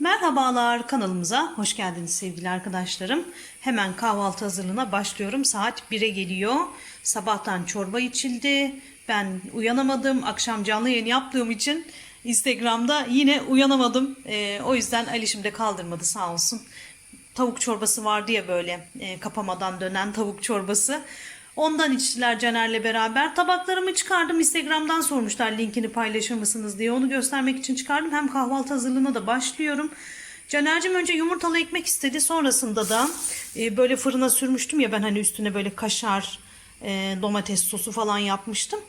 Merhabalar kanalımıza hoş geldiniz sevgili arkadaşlarım. Hemen kahvaltı hazırlığına başlıyorum. Saat 1'e geliyor. Sabahtan çorba içildi. Ben uyanamadım. Akşam canlı yayın yaptığım için Instagram'da yine uyanamadım. Ee, o yüzden Alişim de kaldırmadı sağ olsun. Tavuk çorbası vardı ya böyle e, kapamadan dönen tavuk çorbası. Ondan içtiler Caner'le beraber. Tabaklarımı çıkardım. Instagram'dan sormuşlar linkini paylaşır mısınız diye. Onu göstermek için çıkardım. Hem kahvaltı hazırlığına da başlıyorum. Caner'cim önce yumurtalı ekmek istedi. Sonrasında da e, böyle fırına sürmüştüm ya ben hani üstüne böyle kaşar, e, domates sosu falan yapmıştım.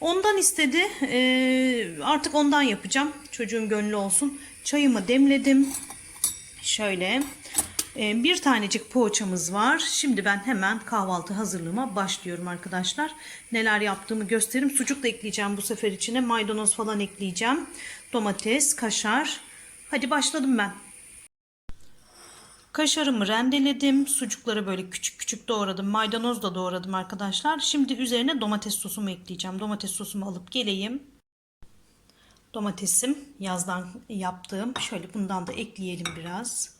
Ondan istedi. E, artık ondan yapacağım. Çocuğun gönlü olsun. Çayımı demledim. Şöyle. Ee, Bir tanecik poğaçamız var. Şimdi ben hemen kahvaltı hazırlığıma başlıyorum arkadaşlar. Neler yaptığımı göstereyim. Sucuk da ekleyeceğim bu sefer içine. Maydanoz falan ekleyeceğim. Domates, kaşar. Hadi başladım ben. Kaşarımı rendeledim. Sucukları böyle küçük küçük doğradım. Maydanoz da doğradım arkadaşlar. Şimdi üzerine domates sosumu ekleyeceğim. Domates sosumu alıp geleyim. Domatesim yazdan yaptığım. Şöyle bundan da ekleyelim biraz.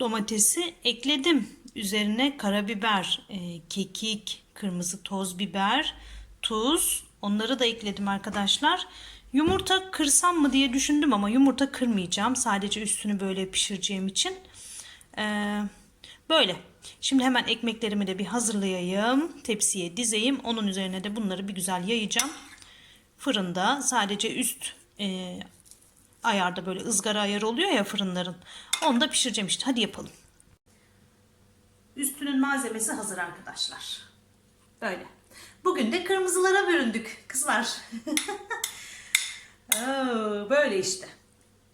Domatesi ekledim. Üzerine karabiber, e, kekik, kırmızı toz biber, tuz. Onları da ekledim arkadaşlar. Yumurta kırsam mı diye düşündüm ama yumurta kırmayacağım. Sadece üstünü böyle pişireceğim için. Ee, böyle. Şimdi hemen ekmeklerimi de bir hazırlayayım. Tepsiye dizeyim. Onun üzerine de bunları bir güzel yayacağım. Fırında sadece üst e, ayarda böyle ızgara ayarı oluyor ya fırınların. Onu da pişireceğim işte. Hadi yapalım. Üstünün malzemesi hazır arkadaşlar. Böyle. Bugün de kırmızılara büründük kızlar. Böyle işte.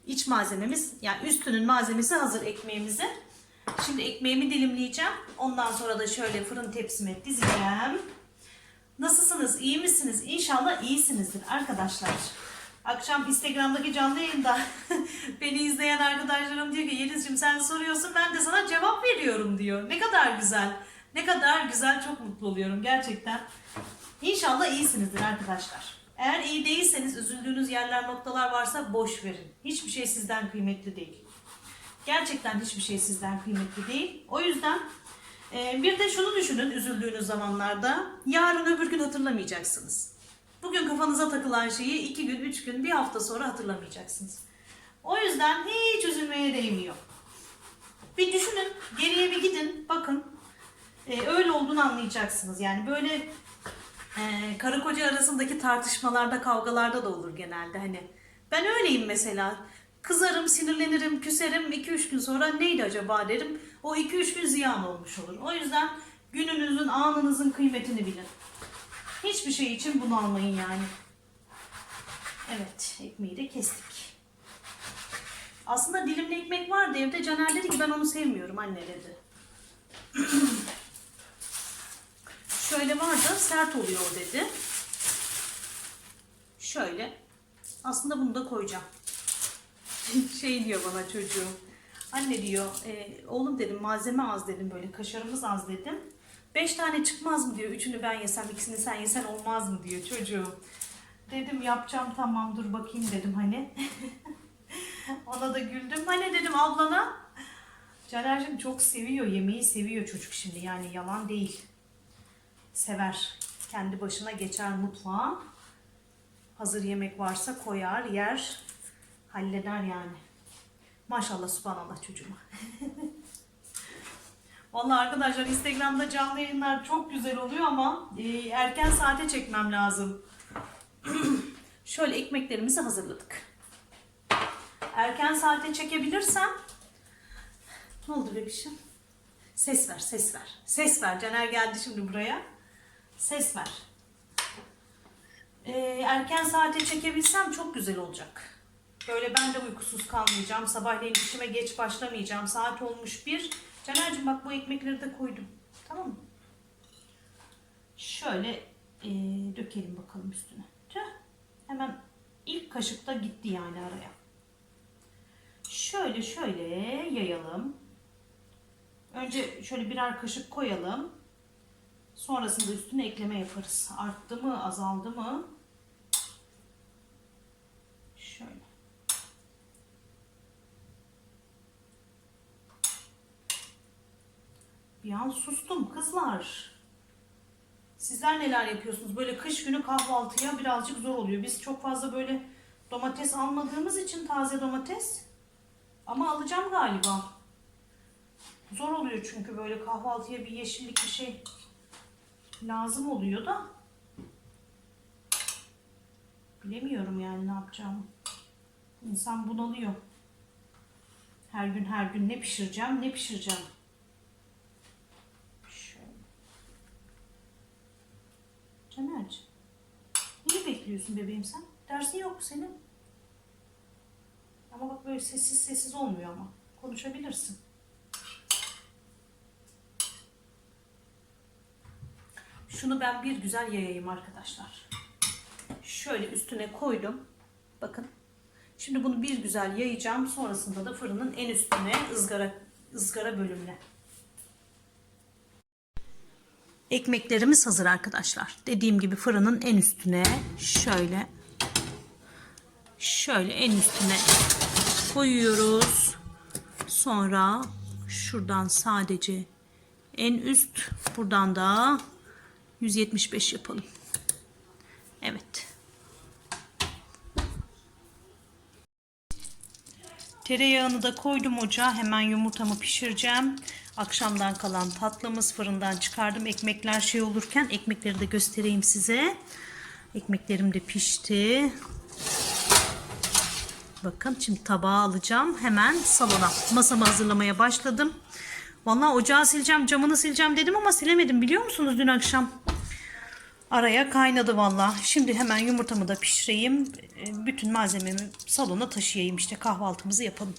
İç malzememiz yani üstünün malzemesi hazır ekmeğimizin. Şimdi ekmeğimi dilimleyeceğim. Ondan sonra da şöyle fırın tepsime dizeceğim. Nasılsınız? İyi misiniz? İnşallah iyisinizdir arkadaşlar. Akşam Instagram'daki canlı yayında beni izleyen arkadaşlarım diyor ki Yeliz'cim sen soruyorsun ben de sana cevap veriyorum diyor. Ne kadar güzel. Ne kadar güzel çok mutlu oluyorum gerçekten. İnşallah iyisinizdir arkadaşlar. Eğer iyi değilseniz üzüldüğünüz yerler noktalar varsa boş verin. Hiçbir şey sizden kıymetli değil. Gerçekten hiçbir şey sizden kıymetli değil. O yüzden e, bir de şunu düşünün üzüldüğünüz zamanlarda. Yarın öbür gün hatırlamayacaksınız. Bugün kafanıza takılan şeyi iki gün, üç gün, bir hafta sonra hatırlamayacaksınız. O yüzden hiç üzülmeye değmiyor. Bir düşünün, geriye bir gidin, bakın. Ee, öyle olduğunu anlayacaksınız. Yani böyle e, karı koca arasındaki tartışmalarda, kavgalarda da olur genelde. Hani ben öyleyim mesela. Kızarım, sinirlenirim, küserim. 2-3 gün sonra neydi acaba derim. O 2-3 gün ziyan olmuş olur. O yüzden gününüzün, anınızın kıymetini bilin. Hiçbir şey için bunu almayın yani. Evet, ekmeği de kestik. Aslında dilimli ekmek vardı evde. Caner dedi ki ben onu sevmiyorum anne dedi. Şöyle vardı, sert oluyor dedi. Şöyle. Aslında bunu da koyacağım. şey diyor bana çocuğum. Anne diyor, e, oğlum dedim malzeme az dedim böyle kaşarımız az dedim. Beş tane çıkmaz mı diyor. Üçünü ben yesem, ikisini sen yesen olmaz mı diyor çocuğum. Dedim yapacağım tamam dur bakayım dedim hani. Ona da güldüm. Hani dedim ablana. Caner'cim çok seviyor. Yemeği seviyor çocuk şimdi. Yani yalan değil. Sever. Kendi başına geçer mutfağa. Hazır yemek varsa koyar, yer. Halleder yani. Maşallah subhanallah çocuğuma. Vallahi arkadaşlar Instagram'da canlı yayınlar çok güzel oluyor ama e, erken saate çekmem lazım. Şöyle ekmeklerimizi hazırladık. Erken saate çekebilirsem ne oldu bebişim? Ses ver, ses ver. Ses ver. Caner geldi şimdi buraya. Ses ver. E, erken saate çekebilsem çok güzel olacak. Böyle ben de uykusuz kalmayacağım. Sabahleyin işime geç başlamayacağım. Saat olmuş bir. Caner'cim bak bu ekmekleri de koydum. Tamam mı? Şöyle e, dökelim bakalım üstüne. Tüh. Hemen ilk kaşıkta gitti yani araya. Şöyle şöyle yayalım. Önce şöyle birer kaşık koyalım. Sonrasında üstüne ekleme yaparız. Arttı mı, azaldı mı? Şöyle. Bir an sustum kızlar. Sizler neler yapıyorsunuz? Böyle kış günü kahvaltıya birazcık zor oluyor. Biz çok fazla böyle domates almadığımız için taze domates. Ama alacağım galiba. Zor oluyor çünkü böyle kahvaltıya bir yeşillik bir şey lazım oluyor da. Bilemiyorum yani ne yapacağımı. İnsan bunalıyor. Her gün her gün ne pişireceğim ne pişireceğim. Şöyle. Caner'ciğim. Neyi bekliyorsun bebeğim sen? Dersin yok mu senin. Ama bak böyle sessiz sessiz olmuyor ama. Konuşabilirsin. Şunu ben bir güzel yayayım arkadaşlar. Şöyle üstüne koydum. Bakın. Şimdi bunu bir güzel yayacağım. Sonrasında da fırının en üstüne ızgara ızgara bölümüne. Ekmeklerimiz hazır arkadaşlar. Dediğim gibi fırının en üstüne şöyle şöyle en üstüne koyuyoruz. Sonra şuradan sadece en üst buradan da 175 yapalım. Evet. Tereyağını da koydum ocağa. Hemen yumurtamı pişireceğim. Akşamdan kalan tatlımız fırından çıkardım. Ekmekler şey olurken ekmekleri de göstereyim size. Ekmeklerim de pişti. Bakın şimdi tabağa alacağım. Hemen salona masamı hazırlamaya başladım. Vallahi ocağı sileceğim, camını sileceğim dedim ama silemedim biliyor musunuz dün akşam? Araya kaynadı valla. Şimdi hemen yumurtamı da pişireyim. E, Bütün malzememi salona taşıyayım. işte kahvaltımızı yapalım.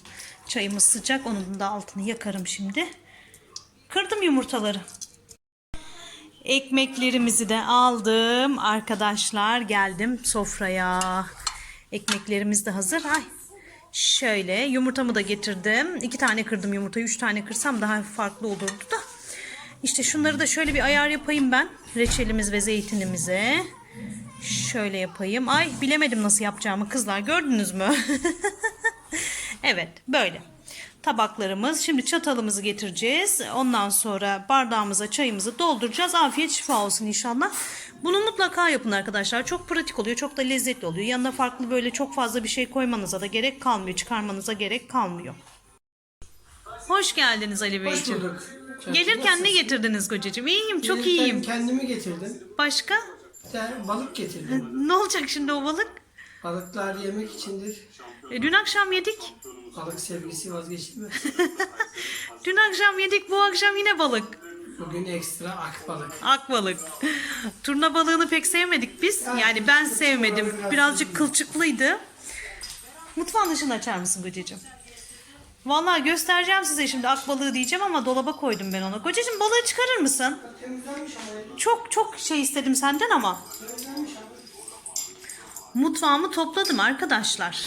Çayımız sıcak. Onun da altını yakarım şimdi. Kırdım yumurtaları. Ekmeklerimizi de aldım. Arkadaşlar geldim sofraya. Ekmeklerimiz de hazır. Ay şöyle yumurtamı da getirdim. İki tane kırdım yumurtayı. Üç tane kırsam daha farklı olurdu da. İşte şunları da şöyle bir ayar yapayım ben. Reçelimiz ve zeytinimize. Şöyle yapayım. Ay bilemedim nasıl yapacağımı kızlar. Gördünüz mü? evet böyle. Tabaklarımız. Şimdi çatalımızı getireceğiz. Ondan sonra bardağımıza çayımızı dolduracağız. Afiyet şifa olsun inşallah. Bunu mutlaka yapın arkadaşlar. Çok pratik oluyor. Çok da lezzetli oluyor. Yanına farklı böyle çok fazla bir şey koymanıza da gerek kalmıyor. Çıkarmanıza gerek kalmıyor. Hoş geldiniz Ali Hoş Beyciğim. bulduk. Canım, Gelirken ne nasılsın? getirdiniz kocacığım? İyiyim, çok Gelirken iyiyim. kendimi getirdim. Başka? De balık getirdim. Ne olacak şimdi o balık? Balıklar yemek içindir. E, dün akşam yedik. Balık sevgisi vazgeçilmez. Dün akşam yedik, bu akşam yine balık. Bugün ekstra ak balık. Ak balık. Turna balığını pek sevmedik biz. Yani ben sevmedim. Birazcık kılçıklıydı. Mutfağın ışığını açar mısın kocacığım? Vallahi göstereceğim size şimdi ak balığı diyeceğim ama dolaba koydum ben onu. Kocacığım balığı çıkarır mısın? Çok çok şey istedim senden ama. Mutfağımı topladım arkadaşlar.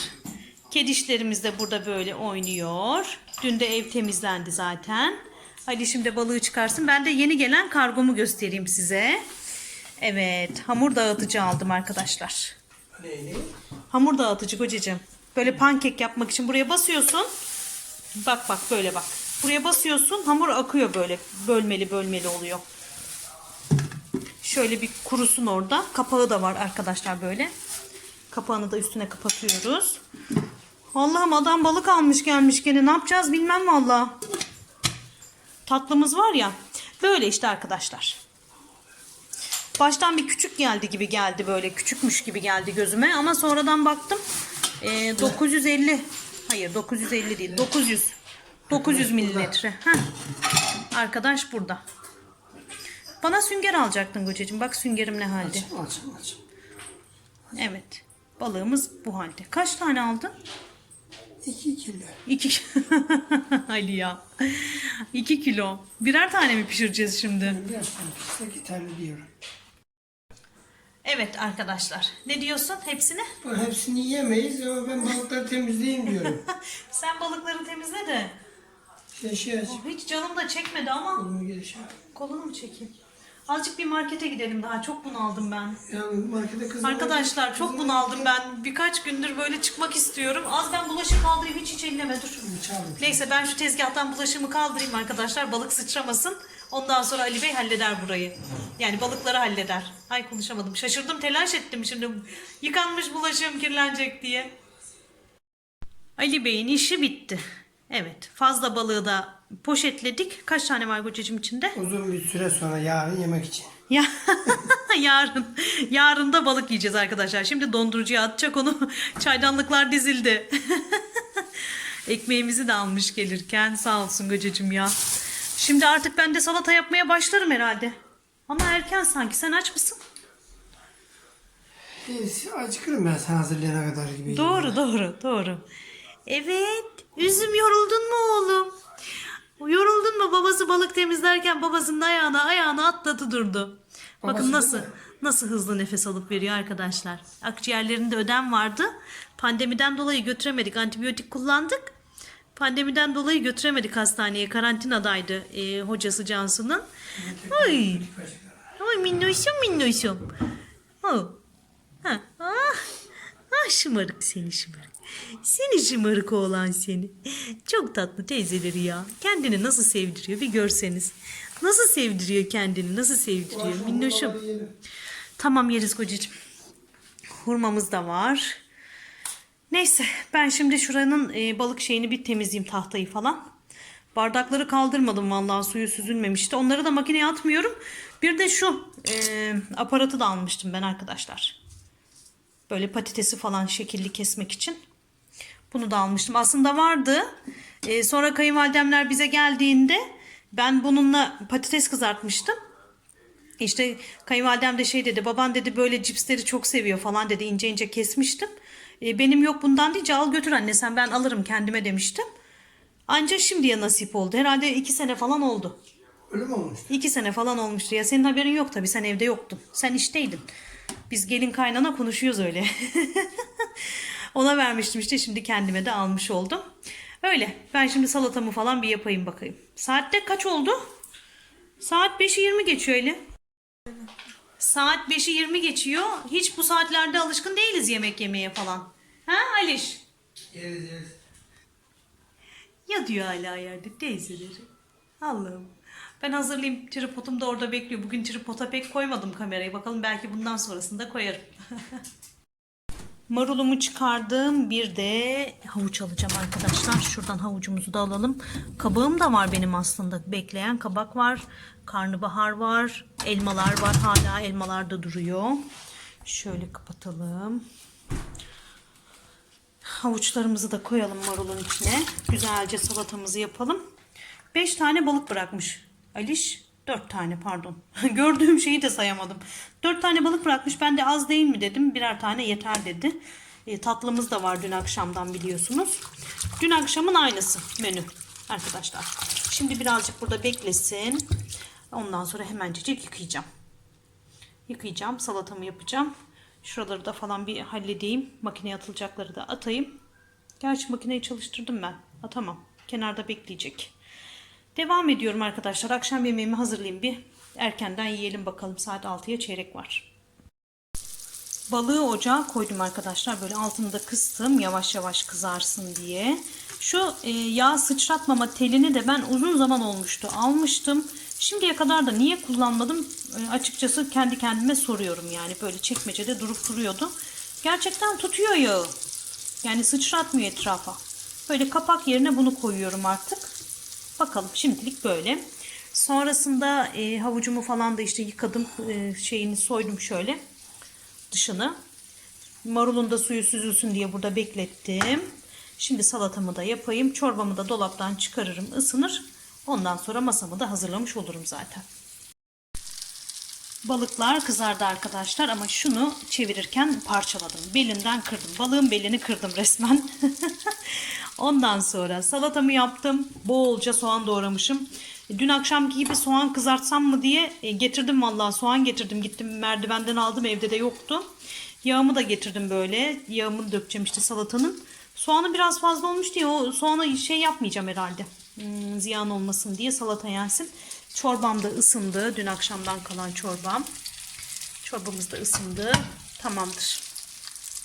Kedişlerimiz de burada böyle oynuyor. Dün de ev temizlendi zaten. Hadi şimdi balığı çıkarsın. Ben de yeni gelen kargomu göstereyim size. Evet, hamur dağıtıcı aldım arkadaşlar. Neyli? Hamur dağıtıcı kocacığım. Böyle pankek yapmak için buraya basıyorsun. Bak bak böyle bak. Buraya basıyorsun hamur akıyor böyle. Bölmeli bölmeli oluyor. Şöyle bir kurusun orada. Kapağı da var arkadaşlar böyle. Kapağını da üstüne kapatıyoruz. Allah'ım adam balık almış gelmiş gene. Ne yapacağız bilmem valla. Tatlımız var ya. Böyle işte arkadaşlar. Baştan bir küçük geldi gibi geldi böyle. Küçükmüş gibi geldi gözüme. Ama sonradan baktım. e, 950. Hayır 950 değil. 900. 900 mililitre. Heh. Arkadaş burada. Bana sünger alacaktın kocacığım. Bak süngerim ne halde. Açım açım açım. Evet. Balığımız bu halde. Kaç tane aldın? 2 kilo. İki. Ali ya. İki kilo. Birer tane mi pişireceğiz şimdi? Biraz sonra pişse yeterli diyorum. Evet arkadaşlar. Ne diyorsun hepsine? Bu hepsini yiyemeyiz ama ben balıkları temizleyeyim diyorum. Sen balıkları temizle de. Şey şey aç. Hiç canım da çekmedi ama Bunu kolunu mu çekeyim? Azıcık bir markete gidelim daha. Çok bunaldım ben. Yani markete kızım. Arkadaşlar çok bunaldım ben. Birkaç gündür böyle çıkmak istiyorum. Az ben bulaşık kaldırayım hiç hiç elleme dur. Neyse ben şu tezgahtan bulaşığımı kaldırayım arkadaşlar. Balık sıçramasın. Ondan sonra Ali Bey halleder burayı. Yani balıkları halleder. Ay konuşamadım. Şaşırdım, telaş ettim şimdi. Yıkanmış bulaşığım kirlenecek diye. Ali Bey'in işi bitti. Evet. Fazla balığı da poşetledik. Kaç tane var kocacığım içinde? Uzun bir süre sonra yarın yemek için. Ya yarın yarın da balık yiyeceğiz arkadaşlar. Şimdi dondurucuya atacak onu. Çaydanlıklar dizildi. Ekmeğimizi de almış gelirken sağ olsun kocacığım ya. Şimdi artık ben de salata yapmaya başlarım herhalde. Ama erken sanki. Sen aç mısın? Acıkırım ben sen hazırlayana kadar gibi. Doğru doğru doğru. Evet. Üzüm yoruldun mu oğlum? Yoruldun mu? Babası balık temizlerken babasının ayağına ayağına atladı durdu. Bakın Babası nasıl değil mi? nasıl hızlı nefes alıp veriyor arkadaşlar. Akciğerlerinde ödem vardı. Pandemiden dolayı götüremedik. Antibiyotik kullandık. Pandemiden dolayı götüremedik hastaneye. Karantinadaydı e, hocası Cansu'nun. Ay. Ay minnoşum minnoşum. Oh. Ha. Ah. Ah şımarık seni şımarık. Seni şımarık oğlan seni. Çok tatlı teyzeleri ya. Kendini nasıl sevdiriyor bir görseniz. Nasıl sevdiriyor kendini nasıl sevdiriyor minnoşum. Tamam yeriz kocacığım. Hurmamız da var. Neyse ben şimdi şuranın e, balık şeyini bir temizleyeyim tahtayı falan. Bardakları kaldırmadım vallahi suyu süzülmemişti. Onları da makineye atmıyorum. Bir de şu e, aparatı da almıştım ben arkadaşlar. Böyle patatesi falan şekilli kesmek için. Bunu da almıştım. Aslında vardı. E, sonra kayınvalidemler bize geldiğinde ben bununla patates kızartmıştım. İşte kayınvalidem de şey dedi baban dedi böyle cipsleri çok seviyor falan dedi ince ince kesmiştim. E, benim yok bundan deyince al götür anne sen ben alırım kendime demiştim. Ancak şimdiye nasip oldu. Herhalde iki sene falan oldu. Öyle mi olmuş? İki sene falan olmuştu ya. Senin haberin yok tabii. Sen evde yoktun. Sen işteydin. Biz gelin kaynana konuşuyoruz öyle. Ona vermiştim işte. Şimdi kendime de almış oldum. Öyle. Ben şimdi salatamı falan bir yapayım bakayım. Saatte kaç oldu? Saat 5'i 20 geçiyor öyle. Saat 5'i 20 geçiyor. Hiç bu saatlerde alışkın değiliz yemek yemeye falan. Ha Aliş? Yeriz yeriz. Ya diyor hala yerde teyzeleri. Allah'ım. Ben hazırlayayım. Tripodum da orada bekliyor. Bugün tripoda pek koymadım kamerayı. Bakalım belki bundan sonrasında koyarım. Marulumu çıkardım. Bir de havuç alacağım arkadaşlar. Şuradan havucumuzu da alalım. Kabağım da var benim aslında. Bekleyen kabak var. Karnabahar var. Elmalar var. Hala elmalar da duruyor. Şöyle kapatalım. Havuçlarımızı da koyalım marulun içine. Güzelce salatamızı yapalım. 5 tane balık bırakmış Aliş. 4 tane pardon. Gördüğüm şeyi de sayamadım. 4 tane balık bırakmış. Ben de az değil mi dedim. Birer tane yeter dedi. E, tatlımız da var dün akşamdan biliyorsunuz. Dün akşamın aynısı menü arkadaşlar. Şimdi birazcık burada beklesin. Ondan sonra hemencecik yıkayacağım. Yıkayacağım. Salatamı yapacağım. Şuraları da falan bir halledeyim. Makineye atılacakları da atayım. Gerçi makineyi çalıştırdım ben. Atamam. Kenarda bekleyecek. Devam ediyorum arkadaşlar. Akşam yemeğimi hazırlayayım bir. Erkenden yiyelim bakalım. Saat 6'ya çeyrek var. Balığı ocağa koydum arkadaşlar. Böyle altını da kıstım yavaş yavaş kızarsın diye. Şu e, yağ sıçratmama telini de ben uzun zaman olmuştu. Almıştım. Şimdiye kadar da niye kullanmadım e, açıkçası kendi kendime soruyorum yani. Böyle çekmecede durup duruyordu. Gerçekten tutuyor yağı. Yani sıçratmıyor etrafa. Böyle kapak yerine bunu koyuyorum artık. Bakalım şimdilik böyle. Sonrasında e, havucumu falan da işte yıkadım. E, şeyini soydum şöyle dışını. Marulun da suyu süzülsün diye burada beklettim. Şimdi salatamı da yapayım. Çorbamı da dolaptan çıkarırım, ısınır. Ondan sonra masamı da hazırlamış olurum zaten. Balıklar kızardı arkadaşlar ama şunu çevirirken parçaladım. Belinden kırdım. Balığın belini kırdım resmen. Ondan sonra salatamı yaptım. Bolca soğan doğramışım. Dün akşamki gibi soğan kızartsam mı diye e, getirdim vallahi soğan getirdim. Gittim merdivenden aldım evde de yoktu. Yağımı da getirdim böyle. Yağımı dökeceğim işte salatanın. Soğanı biraz fazla olmuş diye o soğanı şey yapmayacağım herhalde. Hmm, ziyan olmasın diye salata yensin. Çorbam da ısındı. Dün akşamdan kalan çorbam. Çorbamız da ısındı. Tamamdır.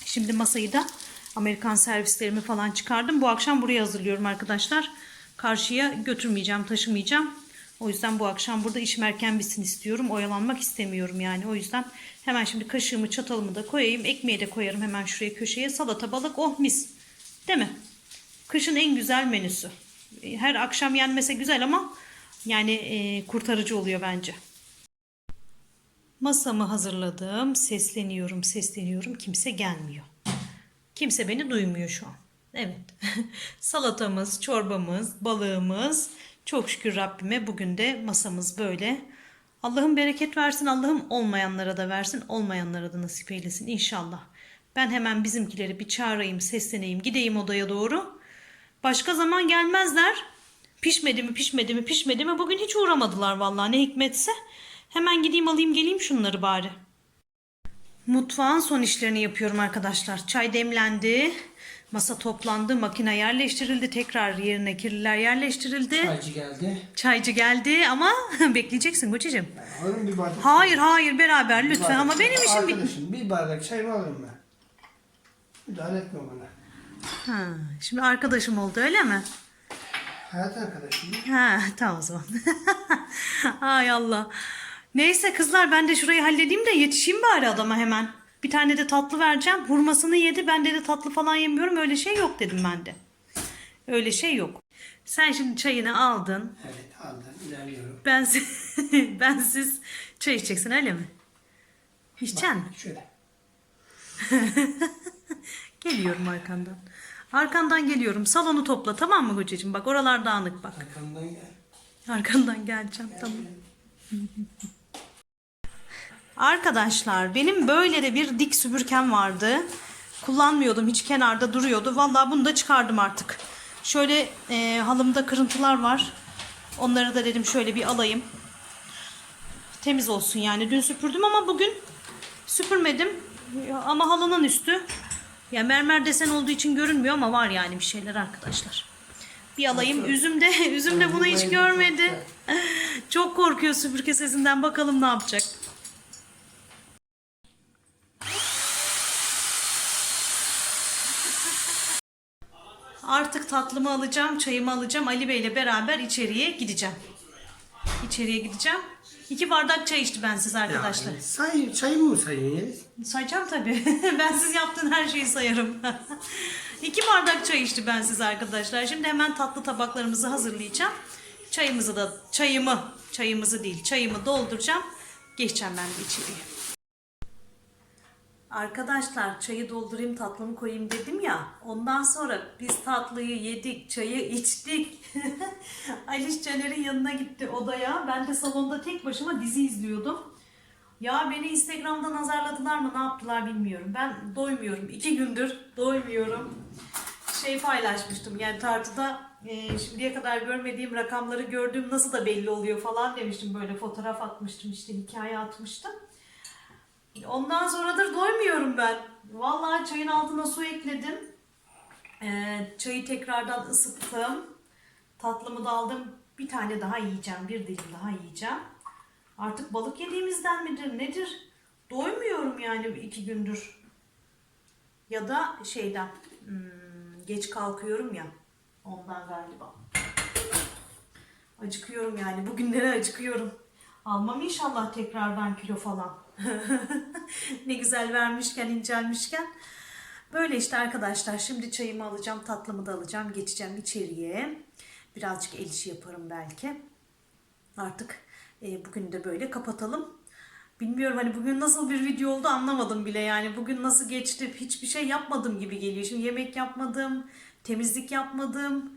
Şimdi masayı da Amerikan servislerimi falan çıkardım. Bu akşam buraya hazırlıyorum arkadaşlar. Karşıya götürmeyeceğim, taşımayacağım. O yüzden bu akşam burada işim erken bitsin istiyorum. Oyalanmak istemiyorum yani. O yüzden hemen şimdi kaşığımı çatalımı da koyayım. Ekmeği de koyarım hemen şuraya köşeye. Salata balık oh mis. Değil mi? Kışın en güzel menüsü. Her akşam yenmese güzel ama yani e, kurtarıcı oluyor bence. Masamı hazırladım. Sesleniyorum, sesleniyorum. Kimse gelmiyor. Kimse beni duymuyor şu an. Evet. Salatamız, çorbamız, balığımız. Çok şükür Rabbime bugün de masamız böyle. Allah'ım bereket versin. Allah'ım olmayanlara da versin. Olmayanlara da nasip eylesin inşallah. Ben hemen bizimkileri bir çağırayım, sesleneyim, gideyim odaya doğru. Başka zaman gelmezler. Pişmedi mi, pişmedi mi, pişmedi mi? Bugün hiç uğramadılar vallahi ne hikmetse. Hemen gideyim alayım geleyim şunları bari. Mutfağın son işlerini yapıyorum arkadaşlar. Çay demlendi. Masa toplandı. Makine yerleştirildi. Tekrar yerine kirliler yerleştirildi. Acı geldi. Çaycı geldi ama bekleyeceksin Gucci'cim. Alırım bir bardak. Hayır hayır beraber lütfen bardak ama çay. benim işim bit. Arkadaşım bir bardak çay mı alırım ben? Müdahale etme bana. Ha, şimdi arkadaşım oldu öyle mi? Hayat arkadaşım. Ha, tamam o zaman. Ay Allah. Neyse kızlar ben de şurayı halledeyim de yetişeyim bari adama hemen. Bir tane de tatlı vereceğim. Hurmasını yedi. Ben de tatlı falan yemiyorum. Öyle şey yok dedim ben de. Öyle şey yok. Sen şimdi çayını aldın. Evet aldım ilerliyorum. Ben bensiz çay içeceksin öyle mi? İçeceksin mi? Şöyle. Geliyorum arkandan. Arkandan geliyorum. Salonu topla tamam mı kocacığım? Bak oralar dağınık bak. Arkamdan gel. Arkandan geleceğim tamam. Arkadaşlar benim böyle de bir dik süpürgem vardı. Kullanmıyordum hiç kenarda duruyordu. Vallahi bunu da çıkardım artık. Şöyle e, halımda kırıntılar var. Onları da dedim şöyle bir alayım. Temiz olsun yani. Dün süpürdüm ama bugün süpürmedim. Ama halının üstü. Ya mermer desen olduğu için görünmüyor ama var yani bir şeyler arkadaşlar. Bir alayım. Üzüm de, üzüm de bunu hiç görmedi. Çok korkuyor süpürge sesinden. Bakalım ne yapacak. Artık tatlımı alacağım, çayımı alacağım. Ali Bey ile beraber içeriye gideceğim. İçeriye gideceğim. İki bardak çay içti bensiz arkadaşlar. Yani say, çayımı mı sayıyorsun Yeliz? Sayacağım tabii. ben siz yaptığın her şeyi sayarım. İki bardak çay içti ben siz arkadaşlar. Şimdi hemen tatlı tabaklarımızı hazırlayacağım. Çayımızı da, çayımı, çayımızı değil, çayımı dolduracağım. Geçeceğim ben de içeriye. Arkadaşlar çayı doldurayım tatlımı koyayım dedim ya. Ondan sonra biz tatlıyı yedik, çayı içtik. Aliş Caner'in yanına gitti odaya. Ben de salonda tek başıma dizi izliyordum. Ya beni Instagram'dan azarladılar mı ne yaptılar bilmiyorum. Ben doymuyorum. iki gündür doymuyorum. Şey paylaşmıştım yani tartıda e, şimdiye kadar görmediğim rakamları gördüğüm nasıl da belli oluyor falan demiştim. Böyle fotoğraf atmıştım işte hikaye atmıştım. Ondan sonradır doymuyorum ben. Vallahi çayın altına su ekledim. Ee, çayı tekrardan ısıttım. Tatlımı da aldım. Bir tane daha yiyeceğim. Bir dilim daha yiyeceğim. Artık balık yediğimizden midir nedir? Doymuyorum yani iki gündür. Ya da şeyden hmm, geç kalkıyorum ya. Ondan galiba. Acıkıyorum yani. Bugünlere acıkıyorum. Almam inşallah tekrardan kilo falan. ne güzel vermişken, incelmişken. Böyle işte arkadaşlar. Şimdi çayımı alacağım, tatlımı da alacağım. Geçeceğim içeriye. Birazcık el işi yaparım belki. Artık e, bugün de böyle kapatalım. Bilmiyorum hani bugün nasıl bir video oldu anlamadım bile yani. Bugün nasıl geçti hiçbir şey yapmadım gibi geliyor. Şimdi yemek yapmadım, temizlik yapmadım.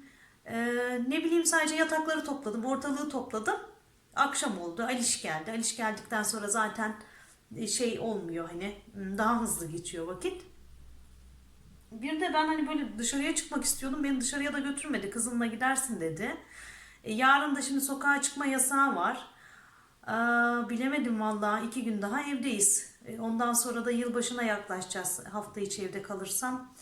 Ee, ne bileyim sadece yatakları topladım, ortalığı topladım. Akşam oldu. Aliş geldi. Aliş geldikten sonra zaten şey olmuyor hani daha hızlı geçiyor vakit. Bir de ben hani böyle dışarıya çıkmak istiyordum. Beni dışarıya da götürmedi. Kızımla gidersin dedi. E, yarın da şimdi sokağa çıkma yasağı var. Aa, bilemedim vallahi. iki gün daha evdeyiz. E, ondan sonra da yılbaşına yaklaşacağız. Hafta içi evde kalırsam.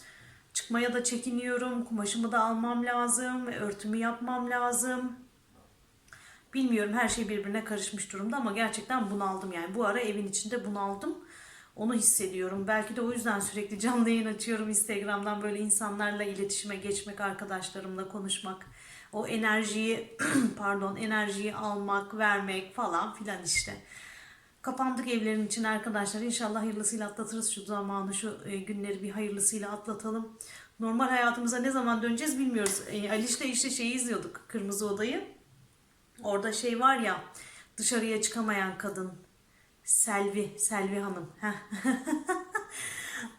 Çıkmaya da çekiniyorum. Kumaşımı da almam lazım. Örtümü yapmam lazım. Bilmiyorum her şey birbirine karışmış durumda ama gerçekten bunaldım yani. Bu ara evin içinde bunaldım. Onu hissediyorum. Belki de o yüzden sürekli canlı yayın açıyorum Instagram'dan böyle insanlarla iletişime geçmek, arkadaşlarımla konuşmak. O enerjiyi pardon enerjiyi almak, vermek falan filan işte. Kapandık evlerin için arkadaşlar. İnşallah hayırlısıyla atlatırız şu zamanı, şu e, günleri bir hayırlısıyla atlatalım. Normal hayatımıza ne zaman döneceğiz bilmiyoruz. E, Aliş'le işte şeyi izliyorduk, Kırmızı Oda'yı. Orada şey var ya, dışarıya çıkamayan kadın. Selvi, Selvi Hanım.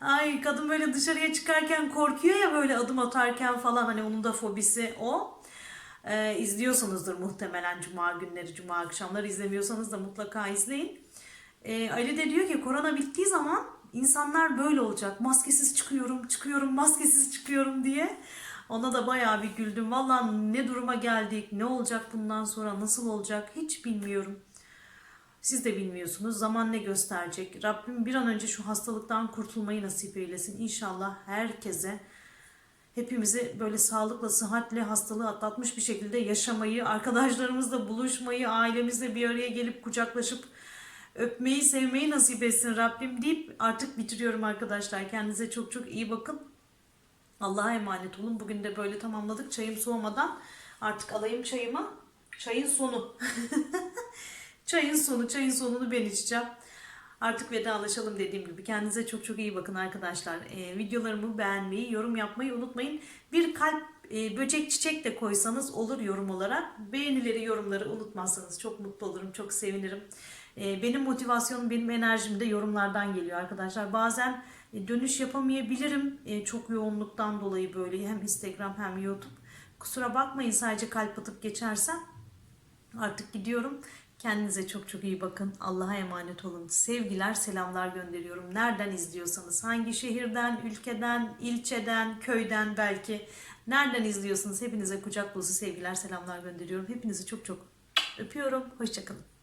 Ay kadın böyle dışarıya çıkarken korkuyor ya böyle adım atarken falan hani onun da fobisi o. Ee, izliyorsanızdır muhtemelen cuma günleri, cuma akşamları izlemiyorsanız da mutlaka izleyin. Ee, Ali de diyor ki korona bittiği zaman insanlar böyle olacak. Maskesiz çıkıyorum, çıkıyorum, maskesiz çıkıyorum diye. Ona da bayağı bir güldüm. Vallahi ne duruma geldik, ne olacak bundan sonra, nasıl olacak hiç bilmiyorum. Siz de bilmiyorsunuz. Zaman ne gösterecek? Rabbim bir an önce şu hastalıktan kurtulmayı nasip eylesin. İnşallah herkese hepimizi böyle sağlıkla, sıhhatle hastalığı atlatmış bir şekilde yaşamayı, arkadaşlarımızla buluşmayı, ailemizle bir araya gelip kucaklaşıp öpmeyi, sevmeyi nasip etsin Rabbim deyip artık bitiriyorum arkadaşlar. Kendinize çok çok iyi bakın. Allah'a emanet olun. Bugün de böyle tamamladık. Çayım soğumadan artık alayım çayımı. Çayın sonu. çayın sonu. Çayın sonunu ben içeceğim. Artık vedalaşalım dediğim gibi. Kendinize çok çok iyi bakın arkadaşlar. Ee, videolarımı beğenmeyi, yorum yapmayı unutmayın. Bir kalp, e, böcek, çiçek de koysanız olur yorum olarak. Beğenileri, yorumları unutmazsanız çok mutlu olurum, çok sevinirim. Ee, benim motivasyonum, benim enerjim de yorumlardan geliyor arkadaşlar. Bazen e, dönüş yapamayabilirim. E, çok yoğunluktan dolayı böyle hem Instagram hem YouTube. Kusura bakmayın sadece kalp atıp geçersem. Artık gidiyorum. Kendinize çok çok iyi bakın. Allah'a emanet olun. Sevgiler, selamlar gönderiyorum. Nereden izliyorsanız, hangi şehirden, ülkeden, ilçeden, köyden belki nereden izliyorsanız hepinize kucak dolusu sevgiler, selamlar gönderiyorum. Hepinizi çok çok öpüyorum. Hoşçakalın.